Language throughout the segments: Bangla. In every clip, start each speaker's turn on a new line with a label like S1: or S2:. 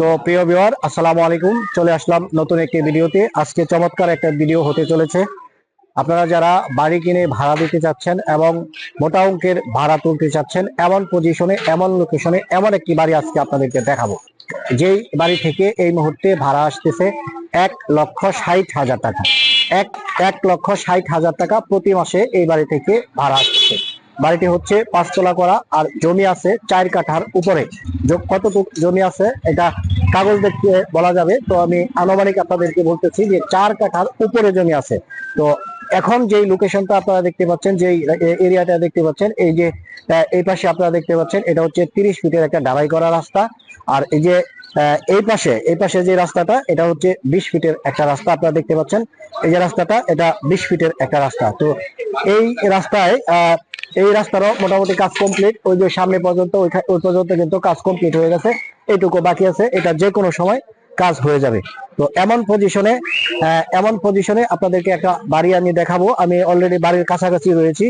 S1: তো প্রিয় ভিউয়ার আসসালামু আলাইকুম। চলে আসলাম নতুন একটি ভিডিওতে। আজকে চমৎকার একটা ভিডিও হতে চলেছে। আপনারা যারা বাড়ি কিনে ভাড়া দিতে চাচ্ছেন এবং মোটা অঙ্কের ভাড়া তুলতে চাচ্ছেন, এমন পজিশনে এমন লোকেশনে এমন একটি বাড়ি আজকে আপনাদেরকে দেখাবো। যেই বাড়ি থেকে এই মুহূর্তে ভাড়া আসতেছে এক লক্ষ ষাট হাজার টাকা। এক এক লক্ষ ষাট হাজার টাকা প্রতি মাসে এই বাড়ি থেকে ভাড়া আসছে বাড়িটি হচ্ছে পাঁচতলা করা আর জমি আছে চার কাঠার উপরে। কতটুকু জমি আছে এটা কাগজ দেখতে বলা যাবে। তো আমি আনুমানিক আপনাদেরকে বলতেছি যে চার কাঠার উপরে জমি আছে। তো এখন যেই লোকেশনটা আপনারা দেখতে পাচ্ছেন যেই এরিয়াটা দেখতে পাচ্ছেন এই যে এই পাশে আপনারা দেখতে পাচ্ছেন এটা হচ্ছে তিরিশ ফিটের একটা ঢালাই করা রাস্তা। আর এই যে এই পাশে এই পাশে যে রাস্তাটা এটা হচ্ছে বিশ ফিটের একটা রাস্তা আপনারা দেখতে পাচ্ছেন। এই যে রাস্তাটা এটা বিশ ফিটের একটা রাস্তা। তো এই রাস্তায় আহ, এই রাস্তারও মোটামুটি কাজ কমপ্লিট ওই যে সামনে পর্যন্ত, ওই পর্যন্ত কিন্তু কাজ কমপ্লিট হয়ে গেছে। এইটুকু বাকি আছে। এটা যে কোনো সময় কাজ হয়ে যাবে। তো এমন পজিশনে এমন পজিশনে আপনাদেরকে একটা বাড়ি আমি দেখাবো। আমি অলরেডি বাড়ির কাছাকাছি রয়েছি।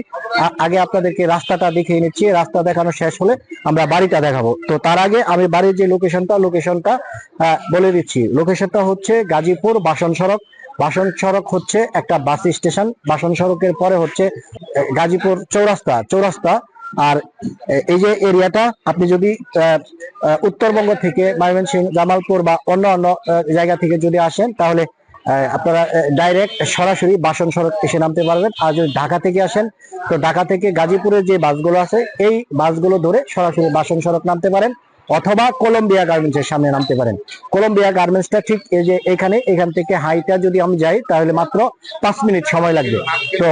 S1: আগে আপনাদেরকে রাস্তাটা দেখিয়ে নিচ্ছি। রাস্তা দেখানো শেষ হলে আমরা বাড়িটা দেখাবো। তো তার আগে আমি বাড়ির যে লোকেশনটা লোকেশনটা বলে দিচ্ছি। লোকেশনটা হচ্ছে গাজীপুর বাসন সড়ক। বাসন সড়ক হচ্ছে একটা বাস স্টেশন, বাসন সড়কের পরে হচ্ছে গাজীপুর চৌরাস্তা চৌরাস্তা। আর এই যে এরিয়াটা, আপনি যদি উত্তরবঙ্গ থেকে ময়মনসিংহ, জামালপুর বা অন্য অন্য জায়গা থেকে যদি আসেন, তাহলে আপনারা ডাইরেক্ট সরাসরি বাসন সড়ক এসে নামতে পারবেন। আর যদি ঢাকা থেকে আসেন, তো ঢাকা থেকে গাজীপুরের যে বাসগুলো আছে, এই বাসগুলো ধরে সরাসরি বাসন সড়ক নামতে পারেন। অথবা কলম্বিয়া গার্মেন্টস এর সামনে নামতে পারেন। কলম্বিয়া গার্মেন্টসটা ঠিক এই যে এখানে, এখান থেকে হাইটা যদি আমি যাই, তাহলে মাত্র পাঁচ মিনিট সময় লাগবে। তো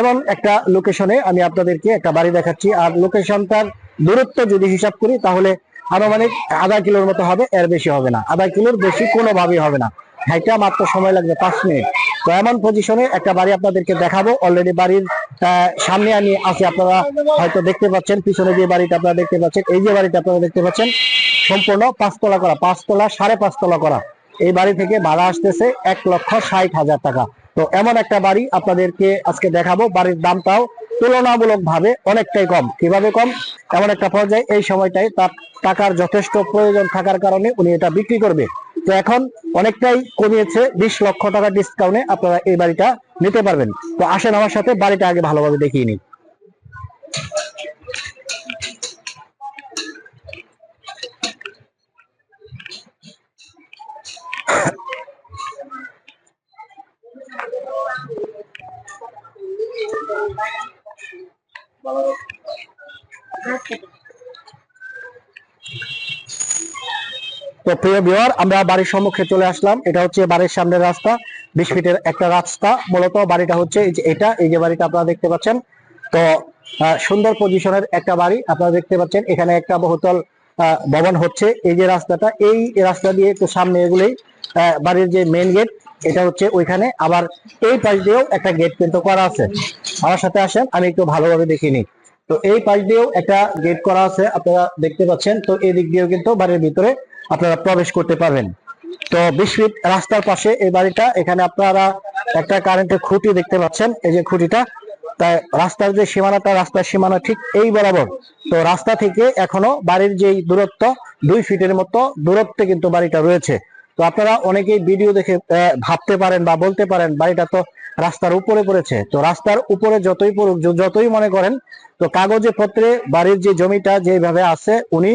S1: এমন একটা লোকেশনে আমি আপনাদেরকে একটা বাড়ি দেখাচ্ছি। আর লোকেশনটার দূরত্ব যদি হিসাব করি, তাহলে আনুমানিক আধা কিলোর মতো হবে, এর বেশি হবে না। আধা কিলোর বেশি কোনোভাবেই হবে না। হাইটা মাত্র সময় লাগবে পাঁচ মিনিট। তো এমন পজিশনে একটা বাড়ি আপনাদেরকে দেখাবো। অলরেডি বাড়ির সামনে আমি আছি, আপনারা হয়তো দেখতে পাচ্ছেন, পিছনে যে বাড়িটা আপনারা দেখতে পাচ্ছেন, এই যে বাড়িটা আপনারা দেখতে পাচ্ছেন, সম্পূর্ণ পাঁচতলা করা, পাঁচতলা সাড়ে পাঁচতলা করা। এই বাড়ি থেকে ভাড়া আসতেছে এক লক্ষ ষাট হাজার টাকা। তো এমন একটা বাড়ি আপনাদেরকে আজকে দেখাবো, বাড়ির দামটাও তুলনামূলক ভাবে অনেকটাই কম। কীভাবে কম? এমন একটা পর্যায়ে এই সময়টাই তার টাকার যথেষ্ট প্রয়োজন থাকার কারণে উনি এটা বিক্রি করবে। তো এখন অনেকটাই কমিয়েছে বিশ লক্ষ টাকা ডিসকাউন্টে আপনারা এই বাড়িটা নিতে পারবেন। তো আসেন আমার সাথে, বাড়িটা আগে ভালোভাবে দেখিয়ে নিন তো প্রিয় ভিউয়ার আমরা বাড়ির সম্মুখে চলে আসলাম। এটা হচ্ছে বাড়ির সামনের রাস্তা, বিশ ফিটের একটা রাস্তা। মূলত বাড়িটা হচ্ছে এটা, এই যে বাড়িটা আপনারা দেখতে পাচ্ছেন। তো সুন্দর পজিশনের একটা বাড়ি আপনারা দেখতে পাচ্ছেন। এখানে একটা বহুতল ভবন হচ্ছে এই যে রাস্তাটা। এই রাস্তা দিয়ে একটু সামনে এগুলোই বাড়ির যে মেইন গেট এটা হচ্ছে ওইখানে। আবার এই পাশ দিয়েও একটা গেট কিন্তু করা আছে। আমার সাথে আসেন, আমি একটু ভালোভাবে দেখিনি তো এই পাশ দিয়েও একটা গেট করা আছে, আপনারা দেখতে পাচ্ছেন। তো এই দিক দিয়েও কিন্তু বাড়ির ভিতরে আপনারা প্রবেশ করতে পারবেন। তো বিশ ফিট রাস্তার পাশে এই বাড়িটা, এখানে আপনারা একটা কারেন্টের খুঁটি দেখতে পাচ্ছেন, এই যে খুঁটিটা। তাই রাস্তার যে সীমানাটা, রাস্তার সীমানা ঠিক এই বরাবর। তো রাস্তা থেকে এখনও বাড়ির যে দূরত্ব, দুই ফিটের মতো দূরত্বে কিন্তু বাড়িটা রয়েছে। তো আপনারা অনেকেই ভিডিও দেখে ভাবতে পারেন বা বলতে পারেন, বাড়িটা তো রাস্তার উপরে পড়েছে। তো রাস্তার উপরে যতই পড়ুক, যতই মনে করেন, তো কাগজে পত্রে বাড়ির যে জমিটা যেভাবে আছে, উনি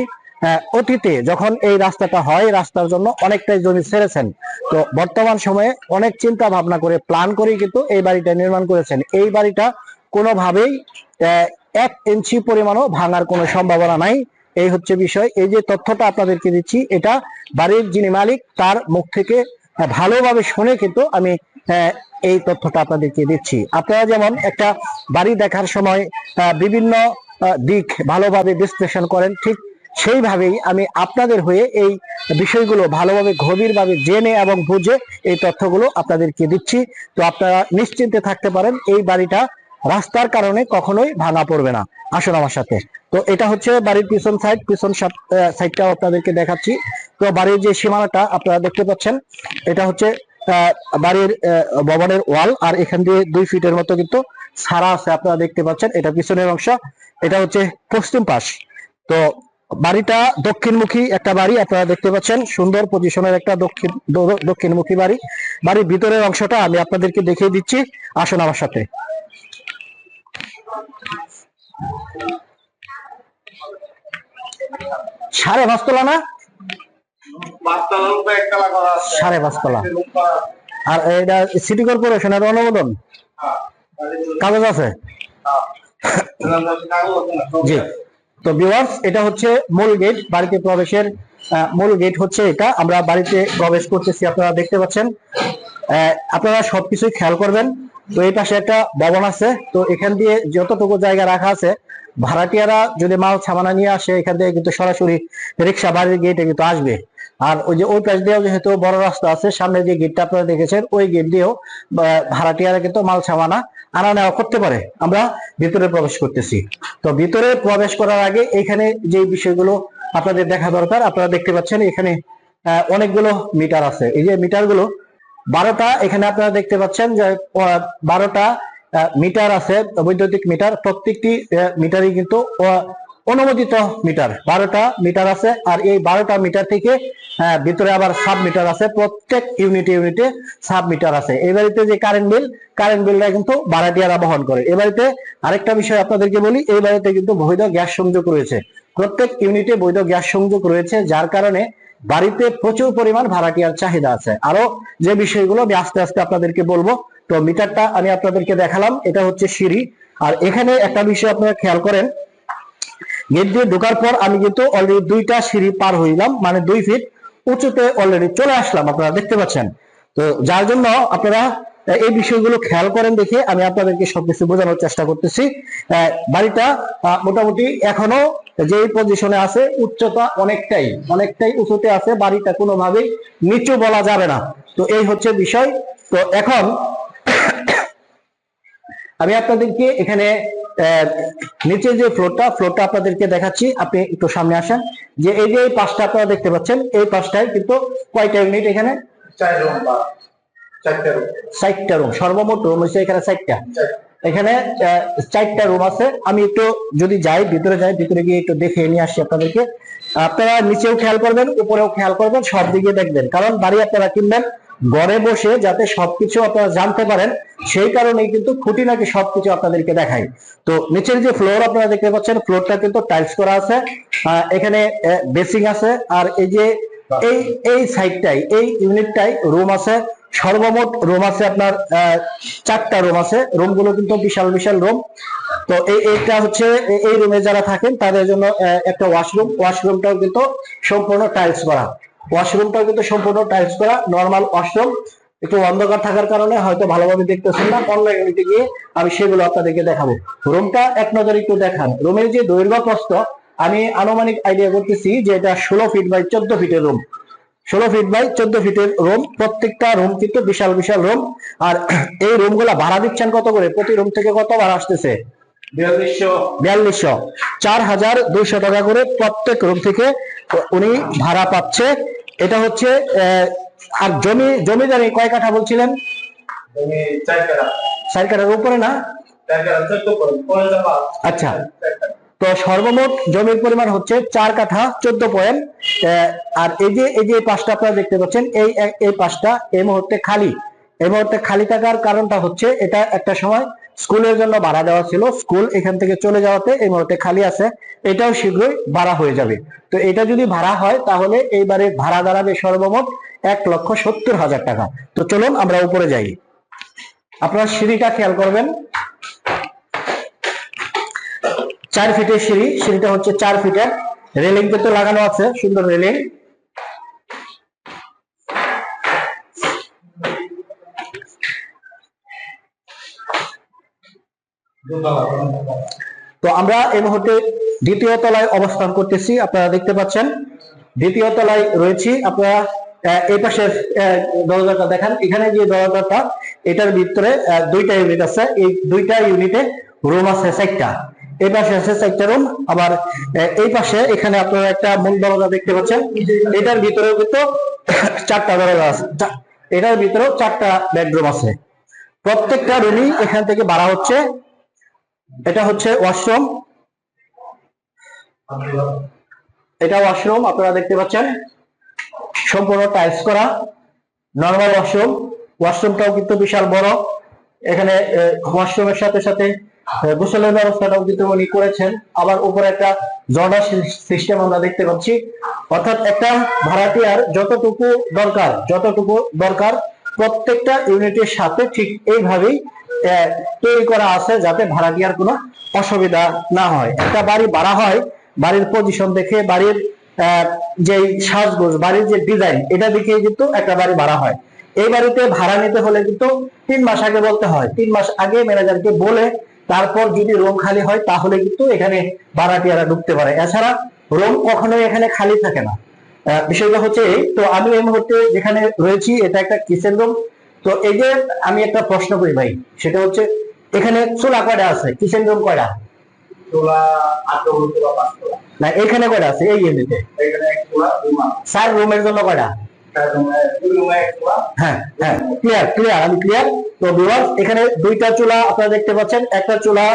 S1: অতীতে যখন এই রাস্তাটা হয় রাস্তার জন্য অনেকটাই জমি ছেড়েছেন। তো বর্তমান সময়ে অনেক চিন্তা ভাবনা করে প্ল্যান করেই কিন্তু এই বাড়িটা নির্মাণ করেছেন। এই বাড়িটা কোনোভাবেই এক ইঞ্চি পরিমাণও ভাঙার কোনো সম্ভাবনা নাই। এই হচ্ছে বিষয়। এই যে তথ্যটা আপনাদেরকে দিচ্ছি এটা বাড়ির যিনি মালিক তার মুখ থেকে ভালোভাবে শুনে কিন্তু আমি আহ, এই তথ্যটা আপনাদেরকে দিচ্ছি। আপনারা যেমন একটা বাড়ি দেখার সময় বিভিন্ন দিক ভালোভাবে বিশ্লেষণ করেন ঠিক সেইভাবেই আমি আপনাদের হয়ে এই বিষয়গুলো ভালোভাবে, গভীরভাবে জেনে এবং বুঝে এই তথ্যগুলো আপনাদেরকে দিচ্ছি। তো আপনারা নিশ্চিন্তে থাকতে পারেন, এই বাড়িটা রাস্তার কারণে কখনোই ভাঙা পড়বে না। আসুন আমার সাথে। তো এটা হচ্ছে বাড়ির পিছন সাইড পিছন সাইডটাও আপনাদেরকে দেখাচ্ছি। তো বাড়ির যে সীমানাটা আপনারা দেখতে পাচ্ছেন, এটা হচ্ছে বাড়ির ভবনের ওয়াল আর এখান দিয়ে দুই ফিটের মতো কিন্তু ছাড়া আছে। আপনারা দেখতে পাচ্ছেন, এটা পিছনের অংশ, এটা হচ্ছে পশ্চিম পাশ। তো বাড়িটা দক্ষিণমুখী একটা বাড়ি আপনারা দেখতে পাচ্ছেন সুন্দর পজিশনের একটা দক্ষিণ দক্ষিণমুখী বাড়ি বাড়ির ভিতরের অংশটা আমি আপনাদেরকে দেখিয়ে দিচ্ছি আসুন আমার সাথে সাড়ে পাঁচতলা না সাড়ে পাঁচতলা। আর এটা সিটি কর্পোরেশনের অনুমোদন
S2: হ্যাঁ।
S1: কাগজ আছে
S2: হ্যাঁ।
S1: জি
S2: আছে।
S1: তো ভিউয়ার্স এটা হচ্ছে মূল গেট বাড়িতে প্রবেশের মূল গেট হচ্ছে এটা। আমরা বাড়িতে প্রবেশ করতেছি, আপনারা দেখতে পাচ্ছেন। আপনারা সবকিছুই খেয়াল করবেন। তো এই পাশে একটা ভবন আছে। তো এখান দিয়ে যতটুকু জায়গা রাখা আছে, ভাড়াটিয়ারা যদি মাল সামানা নিয়ে আসে, এখান থেকে কিন্তু সরাসরি রিক্সা বাড়ির গেটে কিন্তু আসবে। আর ওই যে ওই পাশ দিয়েও যেহেতু বড় রাস্তা আছে সামনে যে গেটটা আপনারা দেখেছেন, ওই গেট দিয়েও ভাড়াটিয়ারা কিন্তু মাল সামানা আনা নেওয়া করতে পারে। আমরা ভিতরে প্রবেশ করতেছি। তো ভিতরে প্রবেশ করার আগে এখানে যে বিষয়গুলো আপনাদের দেখা দরকার, আপনারা দেখতে পাচ্ছেন এখানে অনেকগুলো মিটার আছে। এই যে মিটারগুলো, বারোটা, এখানে আপনারা দেখতে পাচ্ছেন যে বারোটা মিটার আছে, বৈদ্যুতিক মিটার। প্রত্যেকটি মিটারই কিন্তু অনুমোদিত মিটার, বারোটা মিটার আছে আর এই বারোটা মিটার থেকে ভিতরে আবার সাব মিটার আছে, প্রত্যেক ইউনিটে ইউনিটে সাব মিটার আছে। এই বাড়িতে যে কারেন্ট বিল কারেন্ট বিলটা কিন্তু ভাড়াটিয়ারা বহন করে। এই বাড়িতে আরেকটা বিষয় আপনাদেরকে বলি, এই বাড়িতে কিন্তু বৈধ গ্যাস সংযোগ রয়েছে। প্রত্যেক ইউনিটে বৈধ গ্যাস সংযোগ রয়েছে, যার কারণে বাড়িতে প্রচুর পরিমাণ ভাড়াটিয়ার চাহিদা আছে। আরও যে বিষয়গুলো আমি আস্তে আস্তে আপনাদেরকে বলব, তো মিটারটা আমি আপনাদেরকে দেখালাম, এটা হচ্ছে সিঁড়ি। আর এখানে একটা বিষয় আপনারা খেয়াল করেন গেট দিয়ে ঢোকার পর আমি কিন্তু অলরেডি দুইটা সিঁড়ি পার হইলাম মানে দুই ফিট উঁচুতে অলরেডি চলে আসলাম, আপনারা দেখতে পাচ্ছেন। তো যার জন্য আপনারা এই বিষয়গুলো খেয়াল করেন দেখে আমি আপনাদেরকে সবকিছু বোঝানোর চেষ্টা করতেছি। বাড়িটা মোটামুটি এখনও যে পজিশনে আছে, উচ্চতা অনেকটাই অনেকটাই উঁচুতে আছে, বাড়িটা কোনোভাবেই নিচু বলা যাবে না। তো এই হচ্ছে বিষয়। তো এখন আমি আপনাদেরকে এখানে নিচের যে ফ্লোরটা ফ্লোরটা আপনাদেরকে দেখাচ্ছি। আপনি একটু সামনে আসেন। যে এই যে এই পাশটা আপনারা দেখতে পাচ্ছেন এই পাশটায় কিন্তু কয়টা ইউনিট এখানে?
S2: চার রুম
S1: সর্বমোট রুম হচ্ছে এখানে ষাটটা এখানে চারটা রুম আছে। আমি একটু যদি যাই ভিতরে যাই ভিতরে গিয়ে একটু দেখে নিয়ে আসি আপনাদেরকে। আপনারা নিচেও খেয়াল করবেন উপরেও খেয়াল করবেন সব দিকে দেখবেন। কারণ বাড়ি আপনারা কিনবেন ঘরে বসে যাতে সবকিছু আপনারা জানতে পারেন, সেই কারণেই কিন্তু খুঁটিনাটি সবকিছু আপনাদেরকে দেখাই। তো নিচের যে ফ্লোর আপনারা দেখতে পাচ্ছেন ফ্লোরটা কিন্তু টাইলস করা আছে। এখানে বেসিং আছে। আর এই যে, এই এই সাইডটাই এই ইউনিটটাই রুম আছে। সর্বমোট রুম আছে আপনার চারটা রুম আছে। রুমগুলো কিন্তু বিশাল বিশাল রুম তো এই, এইটা হচ্ছে এই রুমে যারা থাকেন, তাদের জন্য একটা ওয়াশরুম ওয়াশরুমটাও কিন্তু সম্পূর্ণ টাইলস করা। ওয়াশরুমটাও কিন্তু সম্পূর্ণ টাইলস করা নর্মাল ওয়াশরুম একটু অন্ধকার থাকার কারণে হয়তো ভালোভাবে দেখতেছেন না। অনলাইন ইউনিটে গিয়ে আমি সেগুলো আপনাদেরকে দেখাবো। রুমটা এক নজর একটু দেখান। রুমের যে দৈর্ঘ্য প্রস্থ, আমি আনুমানিক আইডিয়া করতেছি যে এটা ষোলো ফিট বাই চোদ্দ ফিটের রুম ষোলো ফিট বাই চোদ্দ ফিটের রুম প্রত্যেকটা রুম কিন্তু বিশাল বিশাল রুম আর এই রুমগুলা ভাড়া দিচ্ছেন কত করে? প্রতি রুম থেকে কত ভাড়া আসতেছে?
S2: বিয়াল্লিশশো।
S1: চার হাজার দুইশো টাকা করে প্রত্যেক রুম থেকে উনি ভাড়া পাচ্ছে। এটা হচ্ছে আর জমি জমিদারি কয় কাঠা বলছিলেন?
S2: চার
S1: কাঠার উপরে না? আচ্ছা। তো সর্বমোট জমির পরিমাণ হচ্ছে চার কাঠা চোদ্দ পয়েন্ট। আর এই যে এই যে পাশটা আপনারা দেখতে পাচ্ছেন এই এই পাশটা এই মুহূর্তে খালি। এই মুহূর্তে খালি থাকার কারণটা হচ্ছে এটা একটা সময় স্কুলের জন্য ভাড়া দেওয়া ছিল। স্কুল এখান থেকে চলে যাওয়াতে এই মুহূর্তে খালি আছে। এটাও শীঘ্রই ভাড়া হয়ে যাবে। তো এটা যদি ভাড়া হয়, তাহলে এইবারে ভাড়া দাঁড়াবে সর্বমোট এক লক্ষ সত্তর হাজার টাকা। তো চলুন আমরা উপরে যাই। আপনারা সিঁড়িটা খেয়াল করবেন। চার ফিটের সিঁড়ি। সিঁড়িটা হচ্ছে চার ফিটের। রেলিং তো লাগানো আছে, সুন্দর রেলিং। তো আমরা এই মুহূর্তে দ্বিতীয় তলায় অবস্থান করতেছি, আপনারা দেখতে পাচ্ছেন। দ্বিতীয় তলায় রয়েছি, আপনারা এই পাশের দরজাটা দেখেন। এখানে যে দরজাটা, এটার ভিতরে দুইটা ইউনিট আছে। এই দুইটা ইউনিটে রুম আছে চারটা। এই পাশে আছে চারটা রুম আবার এই পাশে এখানে আপনারা একটা মূল দরজা দেখতে পাচ্ছেন। এটার ভিতরেও কিন্তু চারটা দরজা আছে। এটার ভিতরেও চারটা বেডরুম আছে। প্রত্যেকটা রুমই এখান থেকে ভাড়া হচ্ছে এটা হচ্ছে ওয়াশরুম এটা ওয়াশরুম আপনারা দেখতে পাচ্ছেন। সম্পূর্ণ টাইলস করা। নর্মাল ওয়াশরুম ওয়াশরুমটাও কিন্তু বিশাল বড়। এখানে ওয়াশরুমের সাথে সাথে গোসলের ব্যবস্থাটাও কিন্তু উনি করেছেন। আবার উপরে একটা জর্ডা সিস্টেম আমরা দেখতে পাচ্ছি। অর্থাৎ একটা ভাড়াটিয়ার যতটুকু দরকার যতটুকু দরকার, প্রত্যেকটা ইউনিটের সাথে ঠিক এইভাবেই তৈরি করা আছে যাতে ভাড়াটিয়ার কোনো অসুবিধা না হয়। একটা বাড়ি ভাড়া হয়, বাড়ির পজিশন দেখে বাড়ির যে সাজগোজ, বাড়ির যে ডিজাইন এটা দেখে কিন্তু একটা বাড়ি ভাড়া হয়। এই বাড়িতে ভাড়া নিতে হলে কিন্তু তিন মাস আগে বলতে হয়। তিন মাস আগে ম্যানেজারকে বলে তারপর যদি রুম খালি হয় তাহলে কিন্তু এখানে ভাড়াটিয়ারা ঢুকতে পারে। এছাড়া রুম কখনোই এখানে খালি থাকে না। বিষয়টা হচ্ছে তো আমি এই মুহূর্তে যেখানে রয়েছি, এটা একটা কিচেন রুম তো এই যে আমি একটা প্রশ্ন করি ভাই সেটা হচ্ছে এখানে চুলা কয়টা আছে? কিচেন রুম কয়টা? না এখানে কয়টা আছে? এই ইউনিটে চার রুমের জন্য কয়টা? হ্যাঁ হ্যাঁ ক্লিয়ার ক্লিয়ার আমি ক্লিয়ার তো ভিউয়ার্স এখানে দুইটা চুলা আপনারা দেখতে পাচ্ছেন। একটা চুলা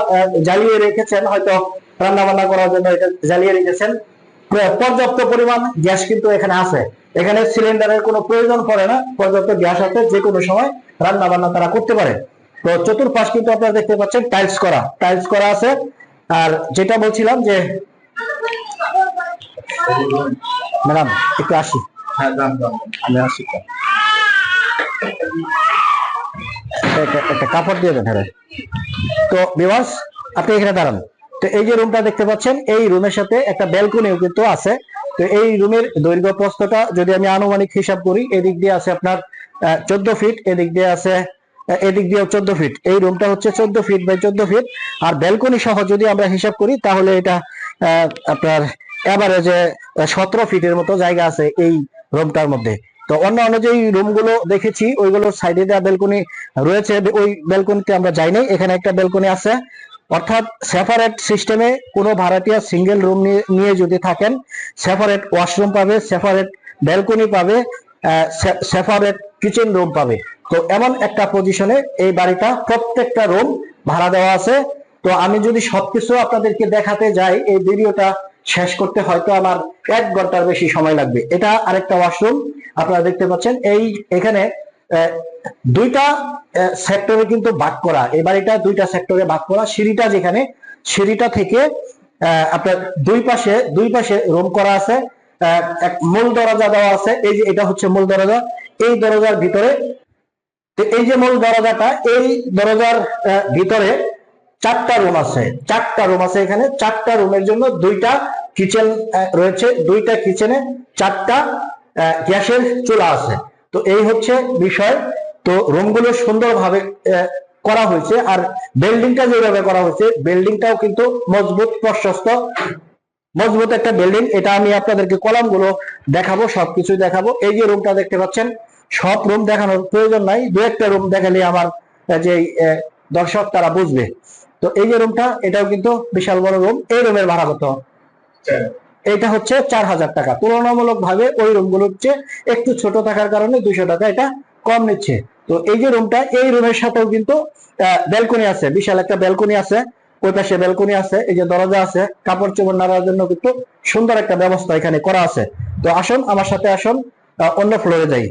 S1: জ্বালিয়ে রেখেছেন হয়তো রান্না বান্না করার জন্য এটা জ্বালিয়ে রেখেছেন। পর্যাপ্ত পরিমাণ গ্যাস কিন্তু এখানে আছে। এখানে সিলিন্ডারের কোনো প্রয়োজন পড়ে না পর্যাপ্ত গ্যাস আছে যে কোনো সময় রান্না বান্না তারা করতে পারে। তো চতুর্পাশ কিন্তু আপনারা দেখতে পাচ্ছেন টাইলস করা টাইলস করা আছে। আর যেটা বলছিলাম যে ম্যাডাম একটু আসি।
S2: হ্যাঁ
S1: আমি আসি। একটা কাপড় দিয়ে দেন হ্যাঁ। তো বিবাস আপনি এখানে দাঁড়ান। তো এই যে রুমটা দেখতে পাচ্ছেন, এই রুমের সাথে একটা ব্যালকনিও কিন্তু আছে। তো এই রুমের দৈর্ঘ্য প্রস্থটা যদি আমি আনুমানিক হিসাব করি, এদিক দিয়ে আছে আপনার চোদ্দ ফিট এদিক দিয়ে আছে এদিক দিয়েও চোদ্দ ফিট এই রুমটা হচ্ছে চোদ্দ ফিট বাই চোদ্দ ফিট আর ব্যালকনি সহ যদি আমরা হিসাব করি, তাহলে এটা আপনার এভারেজে সতেরো ফিটের মতো জায়গা আছে এই রুমটার মধ্যে। তো অন্য অন্য যে রুমগুলো দেখেছি, ওইগুলোর সাইডে দেওয়া ব্যালকনি রয়েছে। ওই ব্যালকনিতে আমরা যাইনি এখানে একটা ব্যালকনি আছে। অর্থাৎ সেপারেট সিস্টেমে কোনো ভাড়াটিয়া সিঙ্গেল রুম নিয়ে যদি থাকেন সেপারেট ওয়াশরুম পাবে সেপারেট ব্যালকনি পাবে সেপারেট কিচেন রুম পাবে। তো এমন একটা পজিশনে এই বাড়িটা প্রত্যেকটা রুম ভাড়া দেওয়া আছে। তো আমি যদি সবকিছু আপনাদেরকে দেখাতে যাই, এই ভিডিওটা শেষ করতে হয়তো আমার এক ঘণ্টার বেশি সময় লাগবে। এটা আরেকটা ওয়াশরুম আপনারা দেখতে পাচ্ছেন, এই এখানে দুইটা সেক্টরে কিন্তু ভাগ করা। এবার বাড়িটা দুইটা সেক্টরে ভাগ করা। সিঁড়িটা যেখানে, সিঁড়িটা থেকে আপনার দুই পাশে দুই পাশে রুম করা আছে। এক মূল দরজা দেওয়া আছে। এই যে এটা হচ্ছে মূল দরজা। এই দরজার ভিতরে এই যে মূল দরজাটা, এই দরজার ভিতরে চারটা রুম আছে। চারটা রুম আছে এখানে। চারটা রুমের জন্য দুইটা কিচেন রয়েছে। দুইটা কিচেনে চারটা গ্যাসের চুলা আছে। তো এই হচ্ছে বিষয়। তো রুমগুলো সুন্দরভাবে করা হয়েছে আর বিল্ডিংটা যেভাবে করা হয়েছে, বিল্ডিংটাও কিন্তু মজবুত, প্রশস্ত। মজবুত একটা বিল্ডিং। এটা আমি আপনাদেরকে কলামগুলো দেখাবো সবকিছু দেখাবো। এই যে রুমটা দেখতে পাচ্ছেন, সব রুম দেখানোর প্রয়োজন নাই। দু একটা রুম দেখালে আমার যে দর্শক তারা বুঝবে। তো এই যে রুমটা, এটাও কিন্তু বিশাল বড় রুম। এই রুমের ভাড়া কত?
S2: চার
S1: এটা হচ্ছে চার হাজার টাকা। তুলনামূলক ভাবে ওই রুমগুলো হচ্ছে একটু ছোট থাকার কারণে দুইশো টাকা এটা কম নিচ্ছে। তো এই যে রুমটা এই রুমের সাথেও কিন্তু ব্যালকনি আছে। বিশাল একটা ব্যালকনি আছে। ওই পাশে ব্যালকনি আছে, এই যে দরজা আছে। কাপড় চোপড় নাড়ার জন্য কিন্তু সুন্দর একটা ব্যবস্থা এখানে করা আছে। তো আসুন, আমার সাথে আসুন অন্য ফ্লোরে যাই।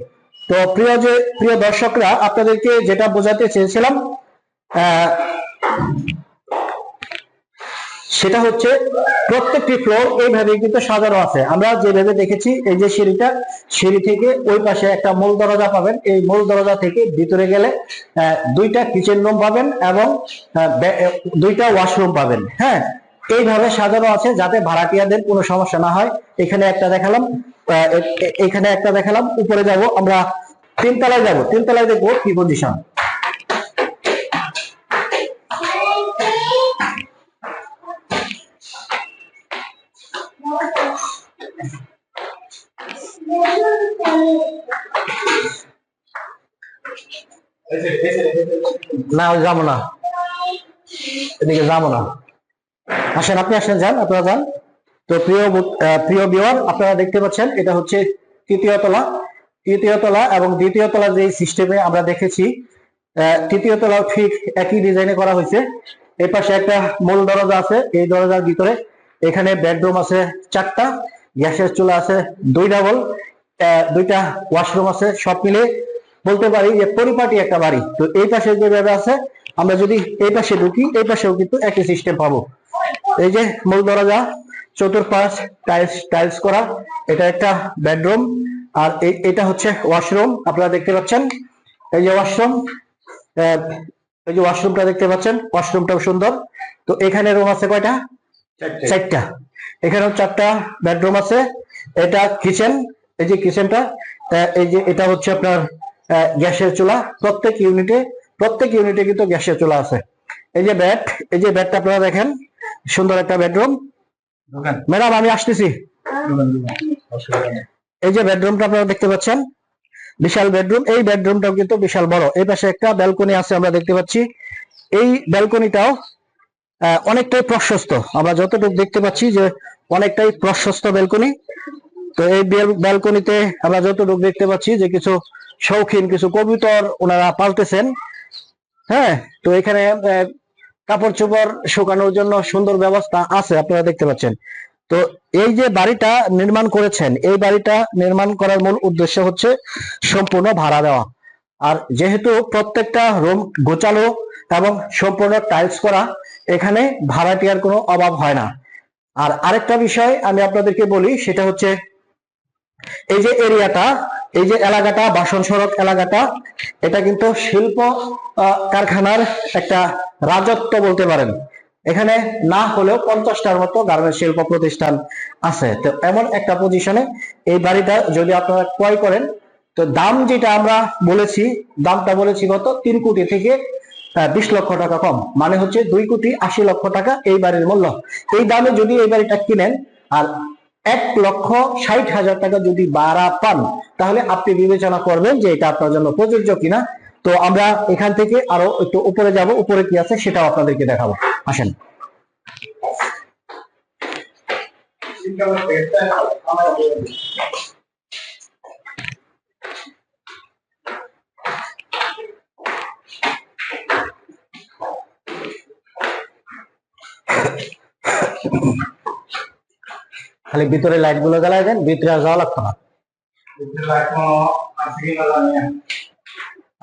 S1: তো প্রিয় যে, প্রিয় দর্শকরা, আপনাদেরকে যেটা বোঝাতে চেয়েছিলাম সেটা হচ্ছে প্রত্যেকটি ফ্লোর এইভাবে কিন্তু সাজানো আছে। আমরা যেভাবে দেখেছি, এই যে সিঁড়িটা, সিঁড়ি থেকে ওই পাশে একটা মূল দরজা পাবেন। এই মূল দরজা থেকে ভিতরে গেলে দুইটা কিচেন রুম পাবেন এবং দুইটা ওয়াশরুম পাবেন। হ্যাঁ এইভাবে সাজানো আছে যাতে ভাড়াটিয়াদের কোনো সমস্যা না হয়। এখানে একটা দেখালাম এখানে একটা দেখালাম। উপরে যাব, আমরা তিনতলায় যাব। তিনতলায় দেখব কি পজিশন না যাব না। এদিকে যাব না। আসেন, আপনি আসেন, যান, আপনারা যান। তো প্রিয় প্রিয় বিওয়ার আপনারা দেখতে পাচ্ছেন, এটা হচ্ছে তৃতীয় তলা। তৃতীয় তলা এবং দ্বিতীয় তলা যে সিস্টেমে আমরা দেখেছি তৃতীয় তলাও ঠিক একই ডিজাইনে করা হয়েছে। এই পাশে একটা মূল দরজা আছে, এই দরজার ভিতরে এখানে বেডরুম আছে চারটা, গ্যাসের চুলা আছে দুই ডাবল দুইটা ওয়াশরুম আছে সব মিলে বলতে পারি যে পরিপাটি একটা বাড়ি। তো এই পাশে যেভাবে আছে আমরা যদি এই পাশে ঢুকি এই পাশেও কিন্তু একই সিস্টেম পাবো। এই যে মূল দরজা চতুর্পাশ টাইলস টাইলস করা এটা একটা বেডরুম আর এটা হচ্ছে ওয়াশরুম আপনারা দেখতে পাচ্ছেন। এই যে ওয়াশরুম এই যে ওয়াশরুমটা দেখতে পাচ্ছেন ওয়াশরুমটাও সুন্দর। তো এখানে রুম আছে কয়টা?
S2: চারটে।
S1: চারটা। এখানেও চারটা বেডরুম আছে। এটা কিচেন এই যে কিচেনটা এই যে এটা হচ্ছে আপনার গ্যাসের চুলা। প্রত্যেক ইউনিটে প্রত্যেক ইউনিটে কিন্তু গ্যাসের চুলা আছে। এই যে ব্যাট এই যে বেডটা আপনারা দেখেন সুন্দর একটা বেডরুম ম্যাডাম আমি আসতেছি। এই যে বেডরুমটা আপনারা দেখতে পাচ্ছেন বিশাল বেডরুম এই বেডরুমটাও কিন্তু বিশাল বড়। এই পাশে একটা ব্যালকনি আছে আমরা দেখতে পাচ্ছি। এই ব্যালকনিটাও আহ, অনেকটাই প্রশস্ত। আমরা যতটুকু দেখতে পাচ্ছি যে অনেকটাই প্রশস্ত ব্যালকনি তো এই ব্যালকনিতে আমরা যতটুকু দেখতে পাচ্ছি যে কিছু শৌখিন, কিছু কবুতর ওনারা পালতেছেন। হ্যাঁ তো এখানে কাপড় চোপড় শুকানোর জন্য সুন্দর ব্যবস্থা আছে, আপনারা দেখতে পাচ্ছেন। তো এই যে বাড়িটা নির্মাণ করেছেন, এই বাড়িটা নির্মাণ করার মূল উদ্দেশ্য হচ্ছে সম্পূর্ণ ভাড়া দেওয়া। আর যেহেতু প্রত্যেকটা রুম গোচালো এবং সম্পূর্ণ টাইলস করা, এখানে ভাড়াটিয়ার কোনো অভাব হয় না। আর আরেকটা বিষয় আমি আপনাদেরকে বলি, সেটা হচ্ছে এই যে এরিয়াটা, এই যে এলাকাটা, বাসন সড়ক এলাকাটা, এটা কিন্তু শিল্প কারখানার একটা রাজত্ব বলতে পারেন। এখানে না হলেও পঞ্চাশটার মতো গার্মেন্টস শিল্প প্রতিষ্ঠান আছে। তো এমন একটা পজিশনে এই বাড়িটা যদি আপনারা ক্রয় করেন, তো দাম যেটা আমরা বলেছি, দামটা বলেছি কত? তিন কোটি থেকে বিশ লক্ষ টাকা কম। মানে হচ্ছে দুই কোটি আশি লক্ষ টাকা এই বাড়ির মূল্য। এই দামে যদি এই বাড়িটা কিনেন, আর এক লক্ষ ষাট হাজার টাকা যদি বাড়া পান, তাহলে আপনি বিবেচনা করবেন যে এটা আপনার জন্য প্রযোজ্য কিনা তো আমরা এখান থেকে আরও একটু উপরে যাব, উপরে কি আছে সেটাও আপনাদেরকে দেখাবো আসেন
S2: Thank you.
S1: খালি ভিতরে লাইটগুলো জ্বালাই দেন ভিতরে আর যাওয়া লাগতো না।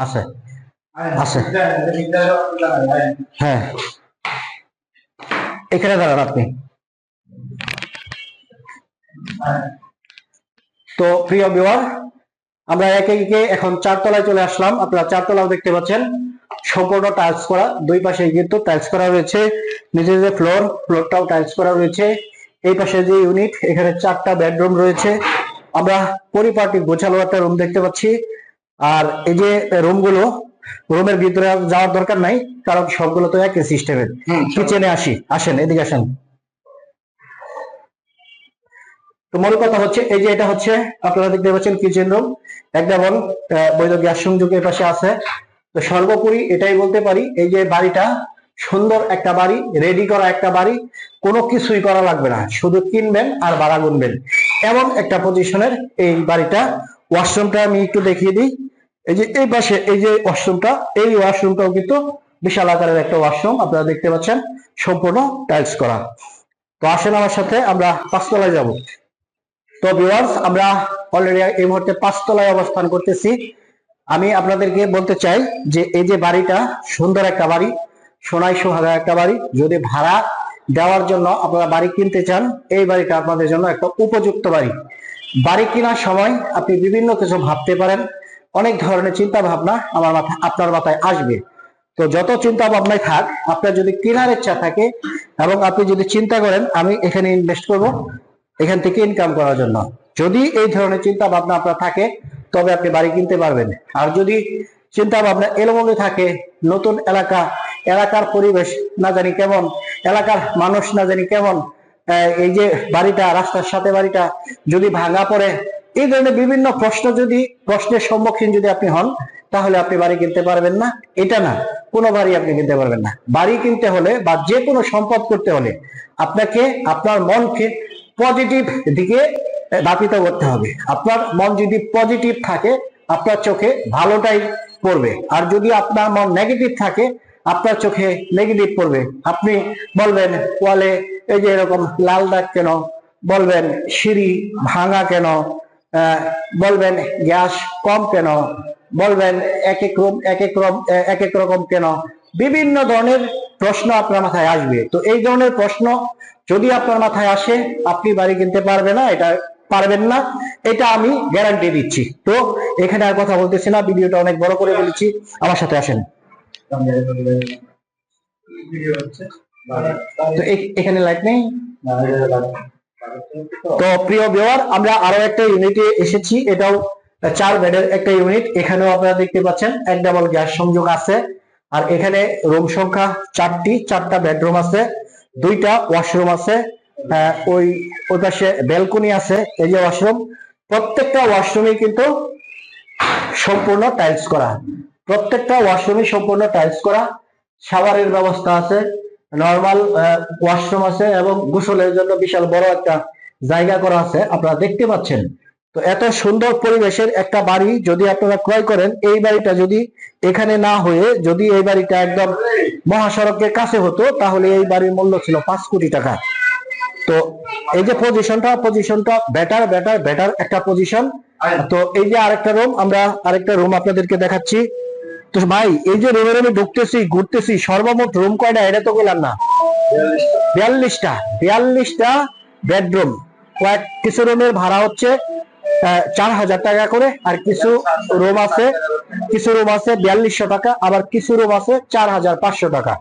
S1: আছে
S2: আছে।
S1: হ্যাঁ। এখানে দাঁড়ান আপনি। তো প্রিয় বিওয়ার আমরা একে একে এখন চারতলায় চলে আসলাম। আপনারা চারতলাও দেখতে পাচ্ছেন। সম্পূর্ণ টাইলস করা। দুই পাশে কিন্তু টাইলস করা রয়েছে। নিজেদের ফ্লোর ফ্লোরটাও টাইলস করা রয়েছে। এই পাশে যে ইউনিট এখানে চারটা বেডরুম রয়েছে। আমরা পরিপাটি গোছালো একটা রুম দেখতে পাচ্ছি। আর এই যে রুমগুলো রুমের ভিতরে যাওয়ার দরকার নাই কারণ সবগুলো তো একই সিস্টেমের কিচেনে আসি আসেন এদিকে আসেন। তো মূল কথা হচ্ছে এই যে এটা হচ্ছে আপনারা দেখতে পাচ্ছেন কিচেন রুম এক ডাবল বৈধ গ্যাস সংযোগ এর পাশে আছে। তো সর্বোপরি এটাই বলতে পারি এই যে বাড়িটা সুন্দর একটা বাড়ি রেডি করা একটা বাড়ি, কোনো কিছুই করা লাগবে না। শুধু কিনবেন আর ভাড়া গুনবেন। এমন একটা পজিশনের এই বাড়িটা। ওয়াশরুমটা আমি একটু দেখিয়ে দিই। এই যে এই পাশে, এই যে ওয়াশরুমটা এই ওয়াশরুমটাও কিন্তু বিশাল আকারের একটা ওয়াশরুম আপনারা দেখতে পাচ্ছেন, সম্পূর্ণ টাইলস করা। তো আসেন আমার সাথে, আমরা পাঁচতলায় যাব। তো ভিউয়ার্স আমরা অলরেডি এই মুহূর্তে পাঁচতলায় অবস্থান করতেছি। আমি আপনাদেরকে বলতে চাই যে, এই যে বাড়িটা, সুন্দর একটা বাড়ি। সোনাই সোহাগা একটা বাড়ি। যদি ভাড়া দেওয়ার জন্য আপনারা বাড়ি কিনতে চান, এই বাড়িটা আপনাদের জন্য একটা উপযুক্ত বাড়ি। বাড়ি কেনার সময় আপনি বিভিন্ন কিছু ভাবতে পারেন। অনেক ধরনের চিন্তা ভাবনা আমার মাথা আপনার মাথায় আসবে। তো যত চিন্তা ভাবনায় থাক, আপনার যদি কেনার ইচ্ছা থাকে এবং আপনি যদি চিন্তা করেন, আমি এখানে ইনভেস্ট করব, এখান থেকে ইনকাম করার জন্য। যদি এই ধরনের চিন্তা ভাবনা আপনার থাকে, তবে আপনি বাড়ি কিনতে পারবেন। আর যদি চিন্তা ভাবনা এলোমেলো থাকে, নতুন এলাকা এলাকার পরিবেশ না জানি কেমন, এলাকার মানুষ না জানি কেমন এই যে বাড়িটা, রাস্তার সাথে বাড়িটা যদি ভাঙা পড়ে, এই ধরনের বিভিন্ন প্রশ্ন যদি, প্রশ্নের সম্মুখীন যদি আপনি হন, তাহলে আপনি বাড়ি কিনতে পারবেন না। এটা না, কোনো বাড়ি আপনি কিনতে পারবেন না। বাড়ি কিনতে হলে বা যে কোনো সম্পদ করতে হলে আপনাকে আপনার মনকে পজিটিভ দিকে ধাপিত করতে হবে। আপনার মন যদি পজিটিভ থাকে, আপনার চোখে ভালোটাই পড়বে। আর যদি আপনার মন নেগেটিভ থাকে আপনার চোখে নেগেটিভ পড়বে। আপনি বলবেন, ওয়ালে এই যে এরকম লাল দাগ কেন? বলবেন, সিঁড়ি ভাঙা কেন? বলবেন, গ্যাস কম কেন? বলবেন, এক এক রকম, এক এক রকম, এক এক রকম কেন? বিভিন্ন ধরনের প্রশ্ন আপনার মাথায় আসবে। তো এই ধরনের প্রশ্ন যদি আপনার মাথায় আসে, আপনি বাড়ি কিনতে পারবেন না, এটা পারবেন না, এটা আমি গ্যারান্টি দিচ্ছি। তো এখানে আর কথা বলতেছি না, ভিডিওটা অনেক বড় করে বলেছি আমার সাথে আসেন। তো এখানে লাইট নেই? তো প্রিয় ভিউয়ার আমরা আরও একটা ইউনিটে এসেছি। এটাও চার বেডের একটা ইউনিট এখানেও আপনারা দেখতে পাচ্ছেন, এক ডাবল গ্যাস সংযোগ আছে। আর এখানে রুম সংখ্যা চারটি, চারটা বেডরুম আছে, দুইটা ওয়াশরুম আছে ওই ওই পাশে ব্যালকনি আছে, এই যে ওয়াশরুম প্রত্যেকটা ওয়াশরুমে কিন্তু সম্পূর্ণ টাইলস করা। প্রত্যেকটা ওয়াশরুমে সম্পূর্ণ টাইলস করা শাওয়ারের ব্যবস্থা আছে নর্মাল ওয়াশরুম আছে এবং গোসলের জন্য বিশাল বড় একটা জায়গা করা আছে, আপনারা দেখতে পাচ্ছেন। তো এত সুন্দর পরিবেশের একটা বাড়ি যদি আপনারা ক্রয় করেন, এই বাড়িটা যদি এখানে না হয়ে, যদি এই বাড়িটা একদম মহাসড়কের কাছে হতো, তাহলে এই বাড়ির মূল্য ছিল পাঁচ কোটি টাকা। তো এই যে পজিশনটা পজিশনটা বেটার বেটার বেটার একটা পজিশন তো এই যে আরেকটা রুম আমরা আরেকটা রুম আপনাদেরকে দেখাচ্ছি। তো ভাই, এই যে রুমের আমি ঢুকতেছি, ঘুরতেছি, সর্বমোট রুম কয়টা? এটা তো গেলাম না। বিয়াল্লিশটা। বিয়াল্লিশটা বেডরুম কয়েক, কিছু রুমের ভাড়া হচ্ছে চার হাজার টাকা করে, আর কিছু রুম আছে, কিছু রুম আছে বিয়াল্লিশশো টাকা, আবার কিছু রুম আছে চার হাজার পাঁচশো টাকা।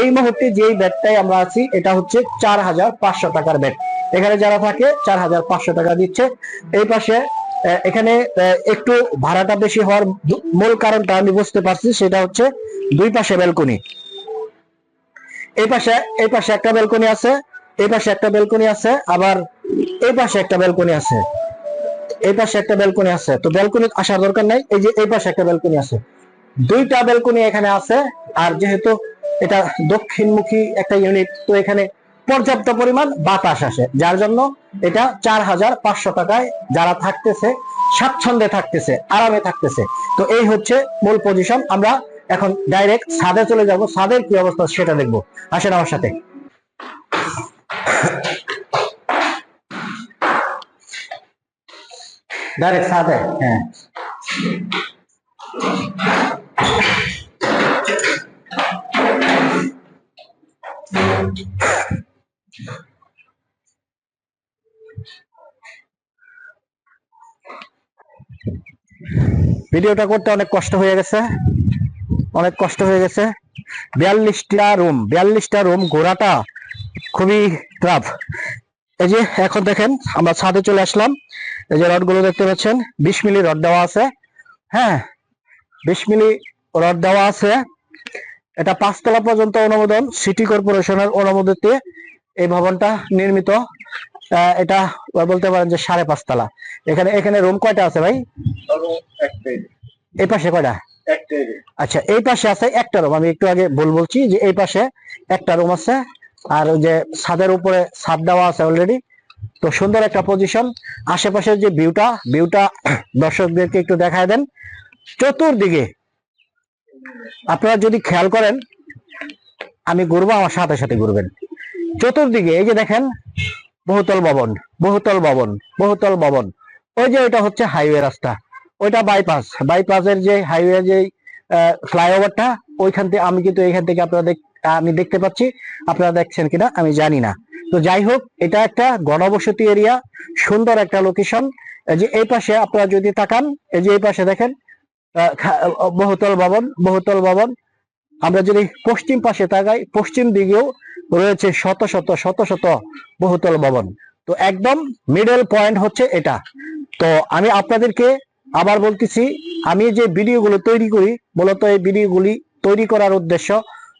S1: এই মুহূর্তে যেই বেডটাই আমরা আছি, এটা হচ্ছে চার হাজার পাঁচশো টাকার বেড এখানে যারা থাকে, চার হাজার পাঁচশো টাকা দিচ্ছে। এই পাশে এখানে একটু ভাড়াটা বেশি হওয়ার মূল কারণটা আমি বুঝতে পারছি, সেটা হচ্ছে দুই পাশে ব্যালকনি। এই পাশে এই পাশে একটা ব্যালকনি আছে, এই পাশে একটা ব্যালকনি আছে, আবার এই পাশে একটা ব্যালকনি আছে। এই পাশে একটা ব্যালকনি আছে, তো ব্যালকনি আসার দরকার নাই, এই যে এই পাশে একটা ব্যালকনি আছে। দুইটা ব্যালকনি এখানে আছে, আর যেহেতু এটা দক্ষিণমুখী একটা ইউনিট তো এখানে পর্যাপ্ত পরিমাণ বাতাস আসে, যার জন্য এটা চার হাজার পাঁচশো টাকায় যারা থাকতেছে, স্বাচ্ছন্দ্যে থাকতেছে, আরামে থাকতেছে। তো এই হচ্ছে মূল পজিশন আমরা এখন ডাইরেক্ট সাদে চলে যাব। সাদের কি অবস্থা সেটা দেখব। আসেন আমার সাথে। ডাইরেক্ট সাদে হ্যাঁ। ভিডিওটা করতে অনেক কষ্ট হয়ে গেছে। অনেক কষ্ট হয়ে গেছে। বিয়াল্লিশটা রুম বিয়াল্লিশটা রুম ঘোরাটা খুবই টাফ এই যে এখন দেখেন, আমরা ছাদে চলে আসলাম। এই যে রডগুলো দেখতে পাচ্ছেন, বিশ মিলি রড দেওয়া আছে। হ্যাঁ বিশ মিলি রড দেওয়া আছে। এটা পাঁচতলা পর্যন্ত অনুমোদন, সিটি কর্পোরেশনের অনুমোদিতে এই ভবনটা নির্মিত। এটা বলতে পারেন যে সাড়ে পাঁচতলা এখানে এখানে রুম কয়টা আছে ভাই? এই পাশে কয়টা? আচ্ছা এই পাশে আছে একটা রুম আমি একটু আগে ভুল বলছি যে এই পাশে একটা রুম আছে আর ওই যে ছাদের উপরে ছাদ দেওয়া আছে অলরেডি তো সুন্দর একটা পজিশন আশেপাশের যে ভিউটা ভিউটা দর্শকদেরকে একটু দেখায় দেন। চতুর্দিকে আপনারা যদি খেয়াল করেন আমি ঘুরবো আমার সাথে সাথে ঘুরবেন। চতুর্দিকে এই যে দেখেন বহুতল ভবন বহুতল ভবন বহুতল ভবন। ওই যে ওইটা হচ্ছে হাইওয়ে রাস্তা। ওইটা বাইপাস বাইপাসের যে হাইওয়ে যে ফ্লাইওভারটা ওইখান থেকে আমি কিন্তু এইখান থেকে আপনারা আমি দেখতে পাচ্ছি। আপনারা দেখছেন কিনা? আমি জানি না। তো যাই হোক, এটা একটা গণবসতি এরিয়া সুন্দর একটা লোকেশন যে এই পাশে আপনারা যদি তাকান, এই যে এই পাশে দেখেন বহুতল ভবন বহুতল ভবন। আমরা যদি পশ্চিম পাশে তাকাই, পশ্চিম দিকেও রয়েছে শত শত শত শত বহুতল ভবন। তো একদম মিডল পয়েন্ট হচ্ছে এটা। তো আমি আপনাদেরকে আবার বলতেছি, আমি যে ভিডিওগুলো তৈরি করি, মূলত এই ভিডিওগুলি তৈরি করার উদ্দেশ্য,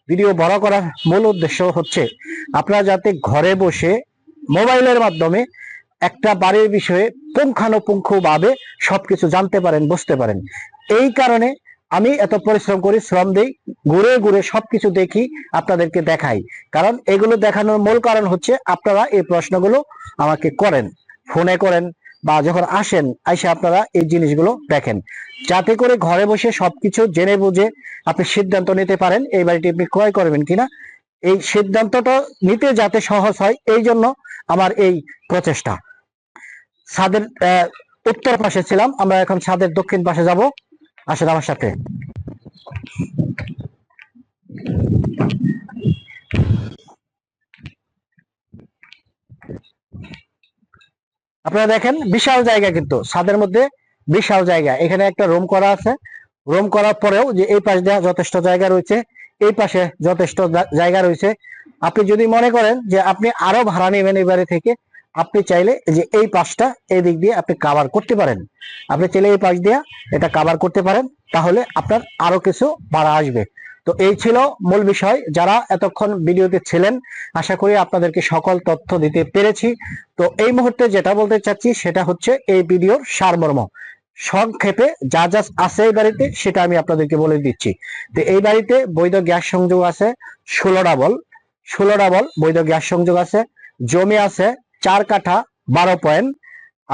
S1: ভিডিও বড় করার মূল উদ্দেশ্য হচ্ছে আপনারা যাতে ঘরে বসে মোবাইলের মাধ্যমে একটা বাড়ির বিষয়ে পুঙ্খানুপুঙ্খভাবে সবকিছু জানতে পারেন, বুঝতে পারেন। এই কারণে আমি এত পরিশ্রম করি, শ্রম দিই, ঘুরে ঘুরে সবকিছু দেখি, আপনাদেরকে দেখাই। কারণ এগুলো দেখানোর মূল কারণ হচ্ছে আপনারা এই প্রশ্নগুলো আমাকে করেন, ফোনে করেন, বা যখন আসেন আইসে আপনারা এই জিনিসগুলো দেখেন। যাতে করে ঘরে বসে সবকিছু জেনে বুঝে আপনি সিদ্ধান্ত নিতে পারেন, এই বাড়িটি আপনি ক্রয় করবেন কিনা। এই সিদ্ধান্তটা নিতে যাতে সহজ হয়, এই জন্য আমার এই প্রচেষ্টা। ছাদের উত্তর পাশে ছিলাম, আমরা এখন ছাদের দক্ষিণ পাশে যাব। আসেন আমার সাথে। আপনারা দেখেন, বিশাল জায়গা কিন্তু, ছাদের মধ্যে বিশাল জায়গা। এখানে একটা রুম করা আছে। রুম করার পরেও যে এই পাশ দেওয়া যথেষ্ট জায়গা রয়েছে, এই পাশে যথেষ্ট জায়গা রয়েছে। আপনি যদি মনে করেন যে আপনি আরও ভাড়া নেবেন এই বাড়ি থেকে আপনি চাইলে যে এই পাশটা এই দিক দিয়ে আপনি কাভার করতে পারেন। আপনি চাইলে এই পাশ দিয়ে এটা কাভার করতে পারেন, তাহলে আপনার আরও কিছু ভাড়া আসবে। তো এই ছিল মূল বিষয়। যারা এতক্ষণ ভিডিওতে ছিলেন, আশা করি আপনাদেরকে সকল তথ্য দিতে পেরেছি। তো এই মুহূর্তে যেটা বলতে চাচ্ছি, সেটা হচ্ছে এই ভিডিওর সারমর্ম। সংক্ষেপে যা যা আছে এই বাড়িতে, সেটা আমি আপনাদেরকে বলে দিচ্ছি। তো এই বাড়িতে বৈধ গ্যাস সংযোগ আছে ষোলো ডাবল ষোলো ডাবল বৈধ গ্যাস সংযোগ আছে, জমি আছে চার কাঠা বারো পয়েন্ট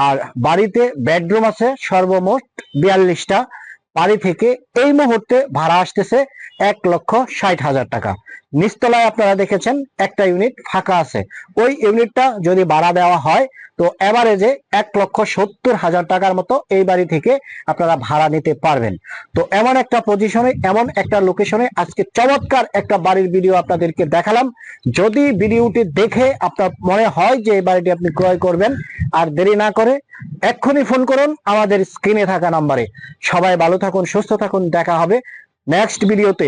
S1: আর বাড়িতে বেডরুম আছে সর্বমোট বিয়াল্লিশটা। বাড়ি থেকে এই মুহূর্তে ভাড়া আসতেছে এক লক্ষ ষাট হাজার টাকা। নিচতলায় আপনারা দেখেছেন একটা ইউনিট ফাঁকা আছে। ওই ইউনিটটা যদি ভাড়া দেওয়া হয়, তো এভারেজে এক লক্ষ সত্তর হাজার টাকার মতো এই বাড়ি থেকে আপনারা ভাড়া নিতে পারবেন। তো এমন একটা পজিশনে এমন একটা লোকেশনে আজকে চমৎকার একটা বাড়ির ভিডিও আপনাদেরকে দেখালাম। যদি ভিডিওটি দেখে আপনার মনে হয় যে এই বাড়িটি আপনি ক্রয় করবেন, আর দেরি না করে এক্ষুনি ফোন করুন আমাদের স্ক্রিনে থাকা নাম্বারে সবাই ভালো থাকুন, সুস্থ থাকুন, দেখা হবে নেক্সট ভিডিওতে